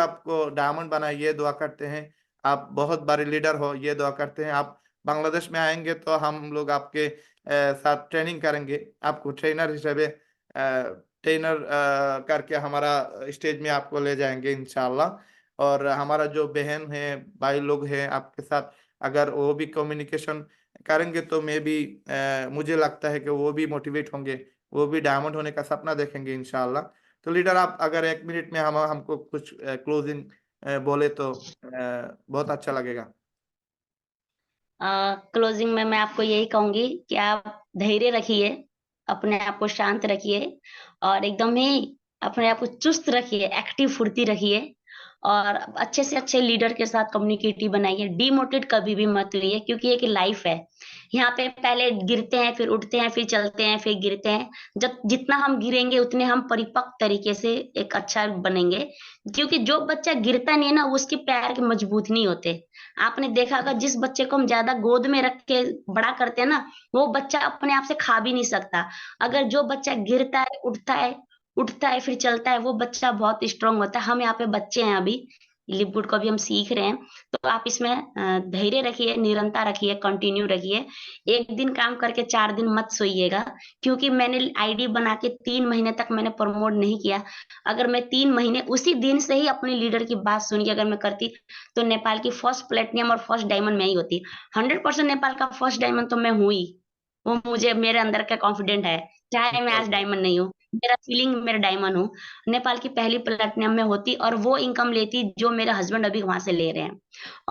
आपको डायमंड बनाए, ये दुआ करते हैं। आप बहुत बड़े लीडर हो, ये दुआ करते हैं। आप बांग्लादेश में आएँगे तो हम लोग आपके साथ ट्रेनिंग करेंगे। आपको ट्रेनर हिसेबे ट्रेनर करके हमारा स्टेज में आपको ले जाएँगे इंशाल्लाह। और हमारा जो बहन है, भाई लोग हैं आपके साथ, अगर वो भी कम्युनिकेशन करेंगे तो मैं भी मुझे लगता है कि वो भी मोटिवेट होंगे। वो भी डायमंड होने का सपना देखेंगे इंशाल्लाह। तो लीडर, आप अगर एक मिनट में हम, हमको कुछ क्लोजिंग बोले तो बहुत अच्छा लगेगा। क्लोजिंग में मैं आपको यही कहूँगी कि आप धैर्य रखिए, अपने आप को शांत रखिए और एकदम ही अपने आप को चुस्त रखिए एक्टिव फुर्ती रखिए। और अच्छे से अच्छे लीडर के साथ कम्युनिकेटिव बनाइए। डिमोटेड कभी भी मत हुई क्योंकि एक लाइफ है। यहाँ पे पहले गिरते हैं, फिर उठते हैं, फिर चलते हैं, फिर गिरते हैं। जब जितना हम गिरेंगे, उतने हम परिपक्व तरीके से एक अच्छा बनेंगे। क्योंकि जो बच्चा गिरता नहीं है ना उसके पैर के मज़बूत नहीं होते। आपने देखा अगर जिस बच्चे को हम ज़्यादा गोद में रख के बड़ा करते हैं ना, वो बच्चा अपने आप से खा भी नहीं सकता। अगर जो बच्चा गिरता है, उठता है उठता है, फिर चलता है। वो बच्चा बहुत स्ट्रांग होता है। हम यहाँ पे बच्चे हैं अभी लिपवुड को भी हम सीख रहे हैं। तो आप इसमें धैर्य रखिए, निरंतर रखिए कंटिन्यू रखिए। एक दिन काम करके चार दिन मत सोइएगा, क्योंकि मैंने आईडी बना के तीन महीने तक मैंने प्रमोट नहीं किया। अगर मैं तीन महीने उसी दिन से ही अपने लीडर की बात सुन के अगर मैं करती तो नेपाल की फ़र्स्ट प्लेटिनियम और फ़र्स्ट डायमंड में ही होती। हंड्रेड परसेंट नेपाल का फ़र्स्ट डायमंड तो मैं हुई वो मुझे, मेरे अंदर का कॉन्फिडेंट है। चाहे मैं आज डायमंड नहीं हूँ। मेरा फीलिंग मेरा डायमंड हूँ। नेपाल की पहली प्लेटिनम में होती और वो इनकम लेती जो मेरे हस्बैंड अभी वहाँ से ले रहे हैं।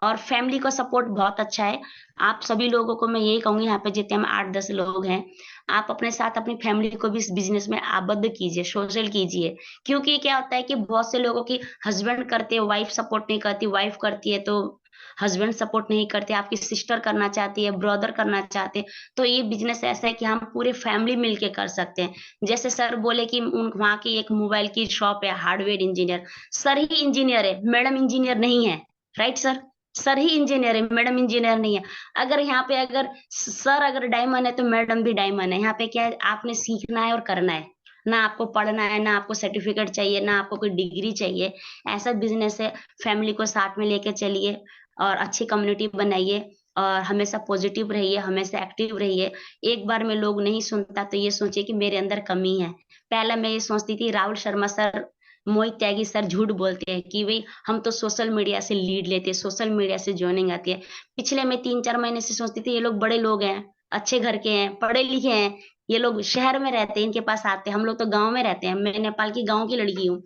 और फैमिली का सपोर्ट बहुत अच्छा है। आप सभी लोगों को मैं यही कहूँगी, यहाँ पे जितने हम आठ दस लोग हैं, आप अपने साथ अपनी फैमिली को भी इस बिज़नेस में आबद्ध कीजिए सोशल कीजिए। क्योंकि क्या होता है कि बहुत से लोगों की हस्बैंड करते वाइफ सपोर्ट नहीं करती वाइफ करती है तो हस्बैंड सपोर्ट नहीं करते, आपकी सिस्टर करना चाहती है ब्रदर करना चाहते हैं तो ये बिज़नेस ऐसा है कि हम पूरे फैमिली मिलके कर सकते हैं। जैसे सर बोले कि उन, वहाँ की एक मोबाइल की शॉप है हार्डवेयर इंजीनियर सर ही इंजीनियर है मैडम इंजीनियर नहीं है राइट सर सर ही इंजीनियर है मैडम इंजीनियर नहीं है। अगर यहाँ पे अगर सर अगर डायमंड है तो मैडम भी डायमंड है। यहाँ पे क्या है, आपने सीखना है और करना है। ना आपको पढ़ना है, ना आपको सर्टिफिकेट चाहिए, ना आपको कोई डिग्री चाहिए। ऐसा बिज़नेस है फैमिली को साथ में लेके चलिए। और अच्छी कम्युनिटी बनाइए और हमेशा पॉजिटिव रहिए, हमेशा एक्टिव रहिए। एक बार में लोग नहीं सुनता तो ये सोचिए कि मेरे अंदर कमी है। पहले मैं ये सोचती थी, राहुल शर्मा सर, मोहित त्यागी सर झूठ बोलते हैं कि भाई हम तो सोशल मीडिया से लीड लेते हैं सोशल मीडिया से ज्वाइनिंग आती है। पिछले मैं तीन चार महीने से सोचती थी, ये लोग बड़े लोग हैं, अच्छे घर के हैं, पढ़े लिखे हैं ये लोग शहर में रहते हैं, इनके पास आते हैं। हम लोग तो गाँव में रहते हैं। मैं नेपाल की गाँव की लड़की हूँ।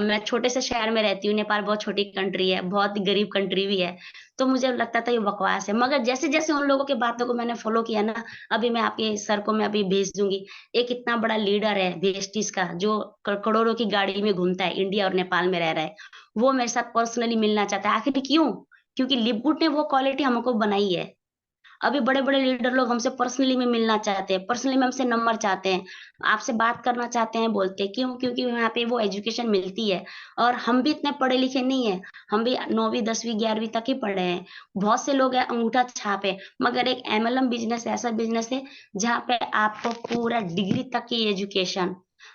मैं छोटे से शहर में रहती हूँ। नेपाल बहुत छोटी कंट्री है, बहुत गरीब कंट्री भी है। तो मुझे लगता था ये बकवास है। मगर जैसे जैसे उन लोगों की बातों को मैंने फॉलो किया ना, अभी मैं आपके सर को मैं अभी भेज दूँगी। एक इतना बड़ा लीडर है वेस्टिस का, जो करोड़ों की गाड़ी में घूमता है, इंडिया और नेपाल में रह रहा है। वो मेरे साथ पर्सनली मिलना चाहता है। आखिर क्यों? क्योंकि लिपबुट ने वो क्वालिटी हमको बनाई है। अभी बड़े बड़े लीडर लोग हमसे पर्सनली में मिलना चाहते हैं, पर्सनली में हमसे नंबर चाहते हैं, आपसे बात करना चाहते हैं बोलते हैं, क्यों? क्योंकि यहाँ पे वो एजुकेशन मिलती है और हम भी इतने पढ़े लिखे नहीं है, हम भी नौवीं, दसवीं, ग्यारहवीं तक ही पढ़े हैं। बहुत से लोग है अंगूठा छापे मगर एक एमएलएम बिज़नेस ऐसा बिज़नेस है जहाँ पे आपको पूरा डिग्री तक की एजुकेशन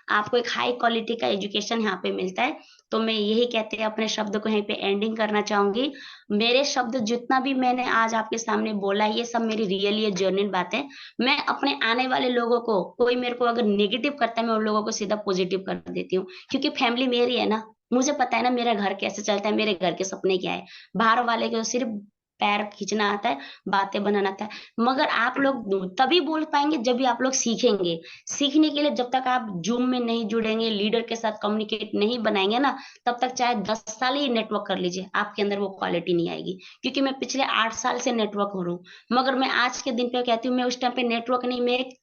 आपको एक हाई क्वालिटी का एजुकेशन यहाँ पे मिलता है। तो मैं यही कहते हैं, अपने शब्द को यहीं पे एंडिंग करना चाहूँगी। मेरे शब्द जितना भी मैंने आज आपके सामने बोला है, ये सब मेरी रियल ये जर्नल बातें मैं अपने आने वाले लोगों को, कोई मेरे को अगर नेगेटिव करता है, मैं उन लोगों को सीधा पॉजिटिव कर देती हूँ। क्योंकि फैमिली मेरी है ना। मुझे पता है ना मेरा घर कैसे चलता है, मेरे घर के सपने क्या है। बाहर वाले को सिर्फ़ पैर खींचना आता है, बातें बनाना आता है। मगर आप लोग तभी बोल पाएँगे जब भी आप लोग सीखेंगे। सीखने के लिए जब तक आप जूम में नहीं जुड़ेंगे लीडर के साथ कम्युनिकेट नहीं बनाएँगे ना, तब तक चाहे दस साल ही नेटवर्क कर लीजिए, आपके अंदर वो क्वालिटी नहीं आएगी। क्योंकि मैं पिछले आठ साल से नेटवर्क हो रहा हूँ। मगर मैं आज के दिन पे कहती हूँ, मैं उस टाइम पे नेटवर्क नहीं, मैं एक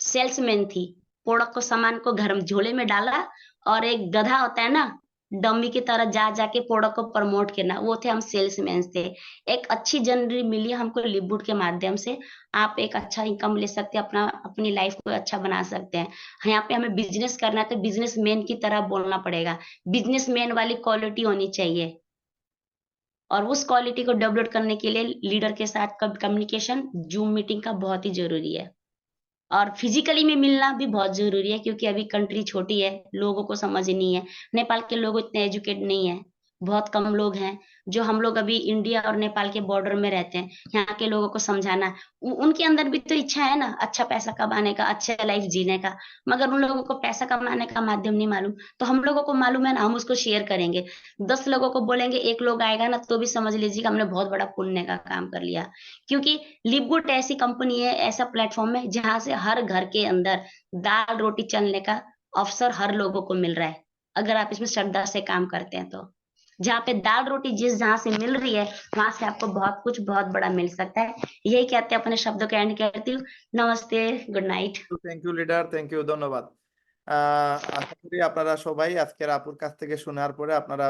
सेल्समैन थी। प्रोडक्ट को, सामान को घर झोले में डाला और एक गधा होता है ना डमी की तरह जा जाके प्रोडक्ट को प्रमोट करना, वो थे हम सेल्समैन थे। एक अच्छी जनरी मिली हमको लिपबुड के माध्यम से। आप एक अच्छा इनकम ले सकते हैं, अपना, अपनी लाइफ को अच्छा बना सकते हैं। यहाँ पे हमें बिज़नेस करना है तो बिज़नेस मैन की तरह बोलना पड़ेगा। बिज़नेस मैन वाली क्वालिटी होनी चाहिए। और उस क्वालिटी को डेवलप करने के लिए लीडर के साथ कम्युनिकेशन जूम मीटिंग का बहुत ही ज़रूरी है। और फिजिकली में मिलना भी बहुत ज़रूरी है, क्योंकि अभी कंट्री छोटी है, लोगों को समझ नहीं है। नेपाल के लोग इतने एजुकेट नहीं है। बहुत कम लोग हैं, जो हम लोग अभी इंडिया और नेपाल के बॉर्डर में रहते हैं। यहाँ के लोगों को समझाना उनके अंदर भी तो इच्छा है ना अच्छा पैसा कमाने का अच्छा लाइफ जीने का। मगर उन लोगों को पैसा कमाने का माध्यम नहीं मालूम। तो हम लोगों को मालूम है ना, हम उसको शेयर करेंगे। दस लोगों को बोलेंगे, एक लोग आएगा ना तो भी समझ लीजिए हमने बहुत बड़ा पुण्य का काम कर लिया। क्योंकि लिपगुट ऐसी कंपनी है, ऐसा प्लेटफॉर्म है, जहाँ से हर घर के अंदर दाल रोटी चलने का अवसर हर लोगों को मिल रहा है। अगर आप इसमें श्रद्धा से काम करते हैं तो। जहाँ पे दाल रोटी जिस जहां से मिल रही है वहां से आपको बहुत कुछ बहुत बड़ा मिल सकता है यही कहते हैं अपने शब्दों के एंड करती हूँ नमस्ते good night thank you leader thank you ধন্যবাদ আহ আশা করি আপনারা সবাই আজকের আপুর কাছ থেকে শোনার পরে আপনারা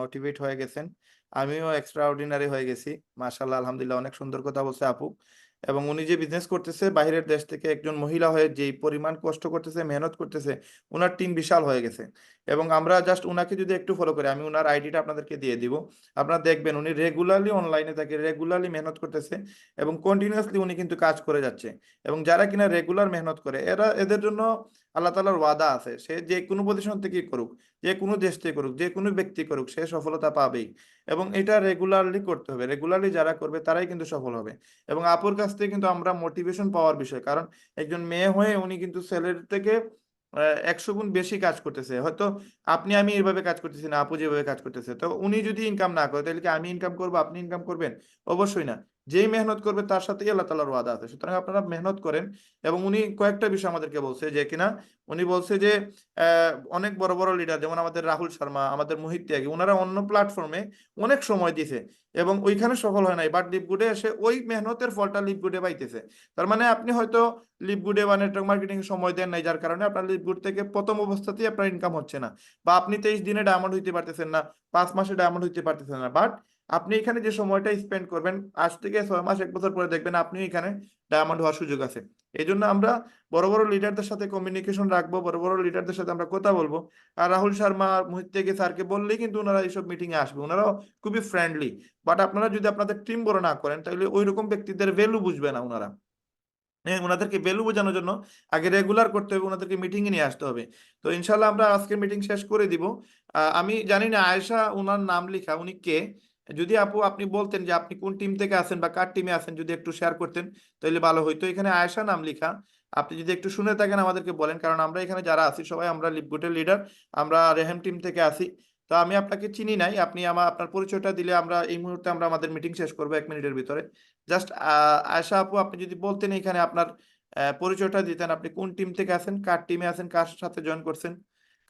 মোটিভেট হয়ে গেছেন আমিও এক্সট্রা অর্ডিনারি হয়ে গেছি মাশাল্লাহ আলহামদুলিল্লাহ অনেক সুন্দর কথা বলছে আপু এবং উনি যে বিজনেস করতেছে বাইরের দেশ থেকে একজন মহিলা হয়ে যে পরিমাণ কষ্ট করতেছে, মেহনত করতেছে ওনার টিম বিশাল হয়ে গেছে। এবং আমরা জাস্ট উনাকে যদি একটু ফলো করি, আমি ওনার আইডিটা আপনাদেরকে দিয়ে দিব। আপনারা দেখবেন উনি রেগুলারলি অনলাইনে থাকে রেগুলারলি মেহনত করতেছে এবং কন্টিনিউয়াসলি উনি কিন্তু কাজ করে যাচ্ছে। এবং যারা কিনা রেগুলার মেহনত করে, এরা, এদের জন্য আল্লাহ তালার ওয়াদা আছে। সে যে কোনো পজিশন থেকে করুক যে কোনো দেশ থেকে করুক যে কোনো ব্যক্তি করুক, সে সফলতা পাবেই। এবং এটা রেগুলারলি করতে হবে। রেগুলারলি যারা করবে, তারাই কিন্তু সফল হবে। এবং আপুর কাছ থেকে কিন্তু আমরা মোটিভেশন পাওয়ার বিষয়। কারণ একজন মেয়ে হয়ে উনি কিন্তু ছেলের থেকে একশো গুণ বেশি কাজ করতেছে। হয়তো আপনি, আমি এইভাবে কাজ করতেছি না, আপু যেভাবে কাজ করতেছে। তো উনি যদি ইনকাম না করে, তাহলে কি আমি ইনকাম করব, আপনি ইনকাম করবেন? অবশ্যই না। যেই মেহনত করবে তার সাথেই আল্লাহ তালার ওয়াদা আছে। সুতরাং আপনারা মেহনত করেন এবং উনি কয়েকটা বিষয় আমাদেরকে বলছে যে কিনা, উনি বলছে যে অনেক বড় বড় লিডার যেমন আমাদের রাহুল শর্মা, আমাদের মোহিত ত্যাগী ওনারা অন্য প্ল্যাটফর্মে অনেক সময় দিছে এবং ওইখানে সফল হয় নাই। বাট লিপগুডে এসে ওই মেহনতের ফলটা লিপগুডে পাইতেছে। তার মানে আপনি হয়তো লিপগুডে বা নেটওয়ার্ক মার্কেটিং সময় দেন নাই, যার কারণে আপনার লিপগুড থেকে প্রথম অবস্থাতেই আপনার ইনকাম হচ্ছে না। বা আপনি তেইশ দিনে ডায়মন্ড হইতে পারতেছেন না, পাঁচ মাসে ডায়মন্ড হইতে পারতেছেন না। বাট আপনি এখানে যে সময়টা স্পেন্ড করবেন, আজ থেকে ছয় মাস, এক বছর পরে দেখবেন আপনি এখানে ডায়মন্ড হওয়ার সুযোগ আছে। এই জন্য আমরা বড় বড় লিডারদের সাথে কমিউনিকেশন রাখব, বড় বড় লিডারদের সাথে আমরা কথা বলব। আর রাহুল শর্মা, মোহিত থেকে স্যারকে বললেই কিন্তু ওনারা এইসব মিটিং এ আসবে। ওনারাও খুবই ফ্রেন্ডলি বাট আপনারা যদি আপনাদের টিম বড় না করেন, তাহলে ওই রকম ব্যক্তিদের ভ্যালু বুঝবে না ওনারা। হ্যাঁ ওনাদেরকে ভ্যালু বোঝানোর জন্য আগে রেগুলার করতে হবে, ওনাদেরকে মিটিং এ নিয়ে আসতে হবে। তো ইনশাল্লাহ আমরা আজকে মিটিং শেষ করে দিব। আমি জানি না আয়েশা ওনার নাম লেখা, উনি কে? যদি আপু, আপনি বলতেন যে আপনি কোন টিম থেকে আছেন বা কার টিমে আছেন, যদি একটু শেয়ার করতেন তাহলে ভালো হইতো। এখানে আয়েশা নাম লেখা। আপনি যদি একটু শুনে থাকেন আমাদেরকে বলেন, কারণ আমরা এখানে যারা আছি, সবাই আমরা লিপগুটের লিডার আমরা রেহেম টিম থেকে আছি। তো আমি আপনাকে চিনি নাই, আপনি আমার আপনার পরিচয়টা দিলে আমরা, এই মুহূর্তে আমরা আমাদের মিটিং শেষ করব এক মিনিটের ভিতরে। জাস্ট আয়েশা আপু, আপনি যদি বলতেন এখানে আপনার পরিচয়টা দিতেন, আপনি কোন টিম থেকে আছেন, কার টিমে আছেন, কার সাথে জয়েন করছেন?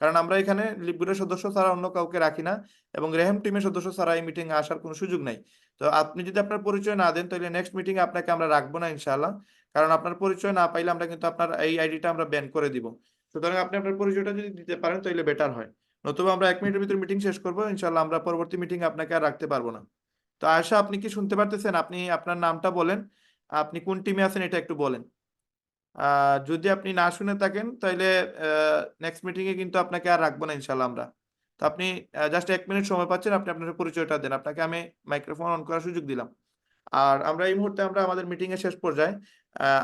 কারণ আমরা এখানে লিপগুটের সদস্য ছাড়া অন্য কাউকে রাখি না এবং রেহেম টিমের সদস্য ছাড়া এই মিটিং আসার কোনো সুযোগ নাই। তো আপনি যদি আপনার পরিচয় না দেন, তাহলে নেক্সট মিটিং আপনাকে আমরা রাখব না ইনশাআল্লাহ। কারণ আপনার পরিচয় না পাইলে আমরা কিন্তু আপনার এই আইডিটা আমরা ব্যান করে দিব। সুতরাং আপনি আপনার পরিচয়টা যদি দিতে পারেন, তাহলে বেটার হয়। নতুবা আমরা এক মিনিটের ভিতরে মিটিং শেষ করব ইনশাল্লাহ আমরা পরবর্তী মিটিং আপনাকে আর রাখতে পারব না। তো আয়শা, আপনি কি শুনতে পারতেছেন? আপনি আপনার নামটা বলেন। আপনি কোন টিমে আছেন, এটা একটু বলেন। যদি আপনি না শুনে থাকেন তাহলে নেক্সট মিটিং এ কিন্তু আপনাকে আর রাখব না ইনশাল্লাহ আমরা। তো আপনি জাস্ট এক মিনিট সময় পাচ্ছেন, আপনি আপনার পরিচয়টা দেন। আপনাকে আমি মাইক্রোফোন অন করার সুযোগ দিলাম। আর আমরা এই মুহূর্তে আমরা আমাদের মিটিং এর শেষ পর্যায়ে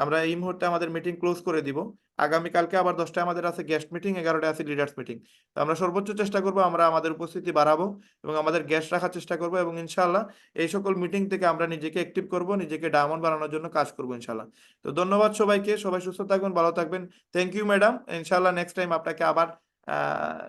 আমরা এই মুহূর্তে আমাদের মিটিং ক্লোজ করে দিব আগামী কালকে আবার দশটায় আমাদের আছে গেস্ট মিটিং এগারোটায় আছে লিডার্স মিটিং তো আমরা সর্বোচ্চ চেষ্টা করব আমরা আমাদের উপস্থিতি বাড়াবো এবং আমাদের গেস্ট রাখার চেষ্টা করব এবং ইনশাআল্লাহ এই সকল মিটিং থেকে আমরা নিজেকে অ্যাক্টিভ করব নিজেকে ডায়মন্ড বানানোর জন্য কাজ করব ইনশাআল্লাহ তো ধন্যবাদ সবাইকে সবাই সুস্থ থাকবেন ভালো থাকবেন থ্যাংক यू मैडम इंशाल्लाह नेक्स्ट टाइम আপনাকে আবার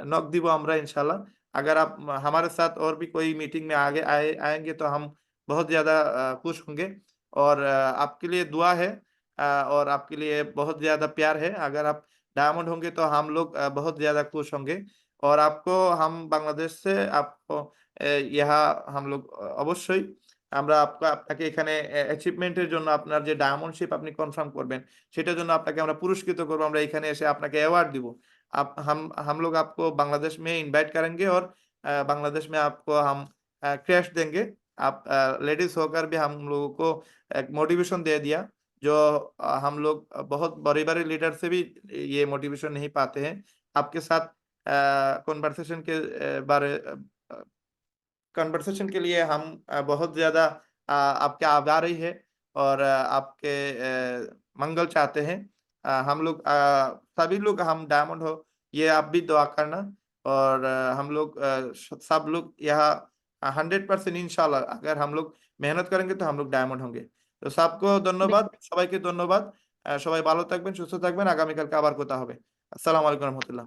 नॉक দিব আমরা इंशाल्लाह अगर आप हमारे साथ और भी कोई मीटिंग में आगे आए आएंगे तो हम बहुत ज़्यादा अ, खुश होंगे और अ, आपके लिए दुआ है अ, और आपके लिए बहुत ज़्यादा प्यार है अगर आप डायमंड होंगे तो हम लोग अ, बहुत ज़्यादा खुश होंगे और आपको हम बांग्लादेश से आपको अ, यहाँ हम लोग अ, অবশ্যই আমরা আপকা আপনাকে এখানে অ্যাচিভমেন্টের জন্য আপনার যে ডায়মন্ডশিপ আপনি কনফার্ম করবেন সেটার জন্য আপনাকে আমরা পুরস্কৃত করবো আমরা এখানে এসে আপনাকে অ্যাওয়ার্ড দিব आप हम हम लोग आपको बांग्लादेश में इनवाइट करेंगे और अ, बांग्लादेश में आपको हम क्रैश देंगे आप लेडीज होकर भी हम लोगों को एक मोटिवेशन दे दिया जो हम लोग बहुत बड़े बड़े लीडर से भी ये मोटिवेशन नहीं पाते हैं। आपके साथ कन्वर्सेशन के बारे कन्वर्सेशन के लिए हम बहुत ज़्यादा आपके आभारी है और आपके मंगल चाहते हैं। हम लोग सभी लोग, हम डायमंड हो, ये आप भी दुआ करना और हम लोग सब लोग यह हंड्रेड परसेंट इनशाला अगर हम लोग मेहनत करेंगे तो हम लोग डायमंड होंगे। তো সবকো ধন্যবাদ সবাইকে ধন্যবাদ সবাই ভালো থাকবেন সুস্থ থাকবেন আগামীকালকে আবার কথা হবে। আসসালামু আলাইকুম রহমতুল্লাহ।